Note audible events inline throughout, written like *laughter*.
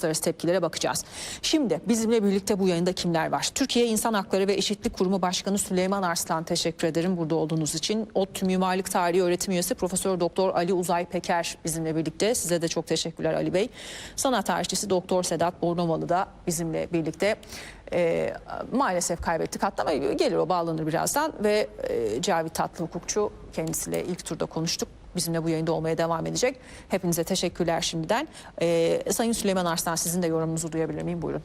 uluslararası tepkilere bakacağız. Şimdi bizimle birlikte bu yayında kimler var? Türkiye İnsan Hakları ve Eşitlik Kurumu Başkanı Süleyman Arslan teşekkür ederim burada olduğunuz için. ODTÜ Mimarlık Tarihi Öğretim Üyesi Profesör Doktor Ali Uzay Peker bizimle birlikte. Size de çok teşekkürler Ali Bey. Sanat tarihçisi Doktor Sedat Bornovalı da bizimle birlikte. Ee, maalesef kaybettik hatta ama gelir o bağlanır birazdan ve e, Cavit Tatlı hukukçu kendisiyle ilk turda konuştuk. Bizimle bu yayında olmaya devam edecek. Hepinize teşekkürler şimdiden. Ee, Sayın Süleyman Arslan sizin de yorumunuzu duyabilir miyim? Buyurun.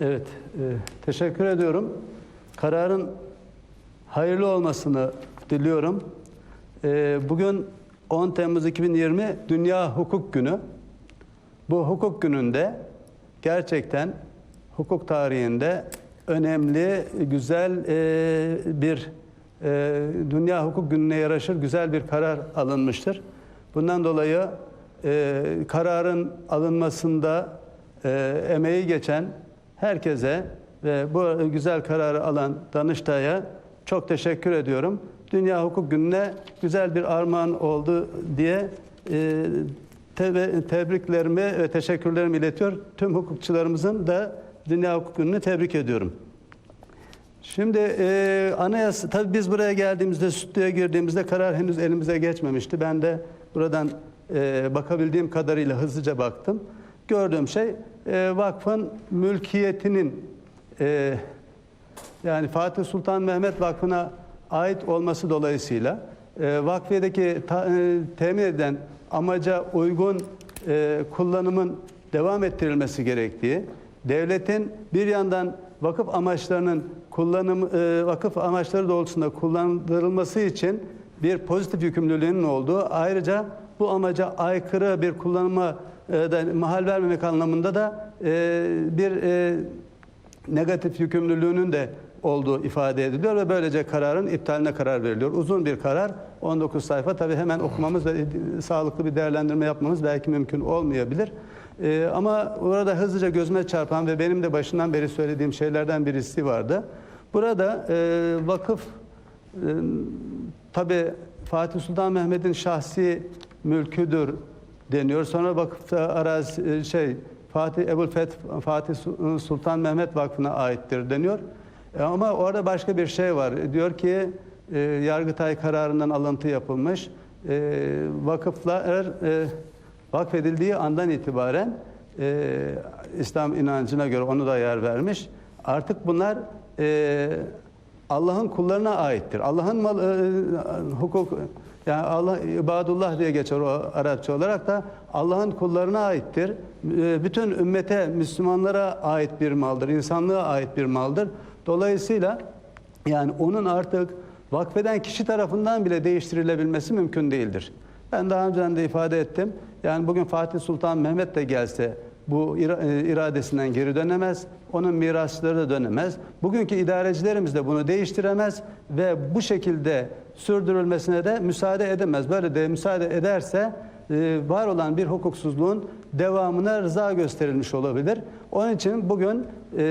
Evet, e, teşekkür ediyorum. Kararın hayırlı olmasını diliyorum. E, bugün 10 Temmuz 2020 Dünya Hukuk Günü. Bu hukuk gününde gerçekten hukuk tarihinde önemli, güzel e, bir e, Dünya Hukuk Günü'ne yaraşır güzel bir karar alınmıştır. Bundan dolayı e, kararın alınmasında e, emeği geçen herkese ve bu güzel kararı alan Danıştay'a çok teşekkür ediyorum. Dünya Hukuk Günü'ne güzel bir armağan oldu diye e, te- tebriklerimi ve teşekkürlerimi iletiyor. Tüm hukukçularımızın da Dünya Hukuk Günü'nü tebrik ediyorum. Şimdi e, anayasa, tabii biz buraya geldiğimizde, stüdyoya girdiğimizde karar henüz elimize geçmemişti. Ben de buradan e, bakabildiğim kadarıyla hızlıca baktım. Gördüğüm şey e, vakfın mülkiyetinin e, yani Fatih Sultan Mehmet Vakfı'na ait olması dolayısıyla e, vakfiyedeki ta- e, temin edilen amaca uygun e, kullanımın devam ettirilmesi gerektiği, devletin bir yandan vakıf amaçlarının kullanım e, vakıf amaçları doğrultusunda kullandırılması için bir pozitif yükümlülüğünün olduğu, ayrıca bu amaca aykırı bir kullanıma e, da mahal vermemek anlamında da e, bir e, negatif yükümlülüğünün de olduğu ifade ediliyor ve böylece kararın iptaline karar veriliyor. Uzun bir karar, 19 sayfa. Tabii hemen okumamız ve sağlıklı bir değerlendirme yapmamız belki mümkün olmayabilir. Ee, ama orada hızlıca gözüme çarpan ve benim de başından beri söylediğim şeylerden birisi vardı. Burada e, vakıf e, tabii Fatih Sultan Mehmet'in şahsi mülküdür deniyor. Sonra vakıfta arazi e, şey Fatih Ebul Feth Fatih Su- Sultan Mehmet Vakfı'na aittir deniyor. E, Ama orada başka bir şey var. Diyor ki e, Yargıtay kararından alıntı yapılmış. E, vakıflar e, vakfedildiği andan itibaren e, İslam inancına göre onu da yer vermiş. Artık bunlar e, Allah'ın kullarına aittir. Allah'ın mal, e, hukuk yani Allah ibadullah diye geçer o Arapça olarak da Allah'ın kullarına aittir. E, bütün ümmete, Müslümanlara ait bir maldır, insanlığa ait bir maldır. Dolayısıyla yani onun artık vakfeden kişi tarafından bile değiştirilebilmesi mümkün değildir. Ben daha önceden de ifade ettim. Yani bugün Fatih Sultan Mehmet de gelse bu e, iradesinden geri dönemez. Onun mirasçıları da dönemez. Bugünkü idarecilerimiz de bunu değiştiremez ve bu şekilde sürdürülmesine de müsaade edemez. Böyle de müsaade ederse e, var olan bir hukuksuzluğun devamına rıza gösterilmiş olabilir. Onun için bugün e,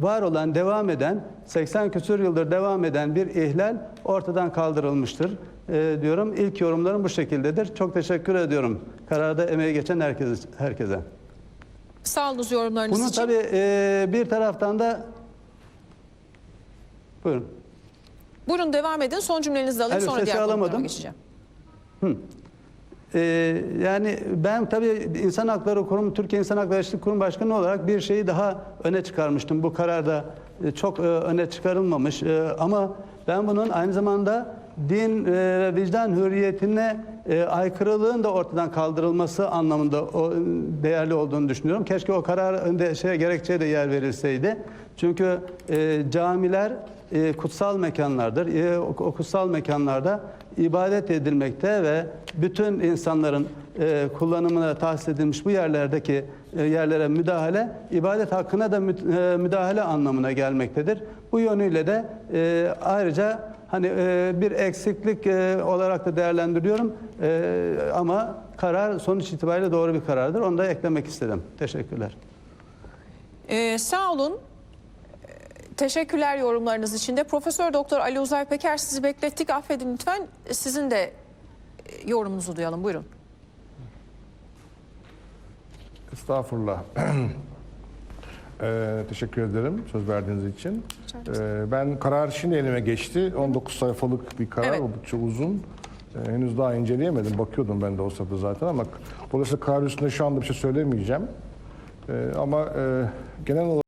var olan, devam eden, 80 küsur yıldır devam eden bir ihlal ortadan kaldırılmıştır e, diyorum. İlk yorumlarım bu şekildedir. Çok teşekkür ediyorum. Kararda emeği geçen herkese. herkese. Sağ olun yorumlarınız Bunu için. tabii e, bir taraftan da buyurun. Buyurun devam edin. Son cümlenizi alayım Alo, sonra diğer alamadım. geçeceğim. Ee, yani ben tabii İnsan Hakları Kurumu, Türkiye İnsan Hakları Eşitlik Kurumu Başkanı olarak bir şeyi daha öne çıkarmıştım. Bu kararda e, çok e, öne çıkarılmamış E, ama ben bunun aynı zamanda din ve vicdan hürriyetine e, aykırılığın da ortadan kaldırılması anlamında o, e, değerli olduğunu düşünüyorum. Keşke o karar de şey gerekçeye de yer verilseydi. Çünkü e, camiler e, kutsal mekanlardır. E, o, o kutsal mekanlarda ibadet edilmekte ve bütün insanların e, kullanımına tahsis edilmiş bu yerlerdeki e, yerlere müdahale ibadet hakkına da e, müdahale anlamına gelmektedir. Bu yönüyle de e, ayrıca hani e, bir eksiklik e, olarak da değerlendiriyorum E, ama karar sonuç itibariyle doğru bir karardır. Onu da eklemek istedim. Teşekkürler. Ee, sağ olun. Ee, Teşekkürler yorumlarınız için de. Profesör Doktor Ali Uzay Peker sizi beklettik. Affedin lütfen. Sizin de yorumunuzu duyalım. Buyurun. Estağfurullah. *clears throat* Ee, teşekkür ederim söz verdiğiniz için. Ee, ben karar şimdi elime geçti. 19 sayfalık bir karar, Evet. oldukça uzun. Ee, henüz daha inceleyemedim. Bakıyordum ben de o sırada zaten ama dolayısıyla karar üstünde şu anda bir şey söylemeyeceğim. Ee, ama e, genel olarak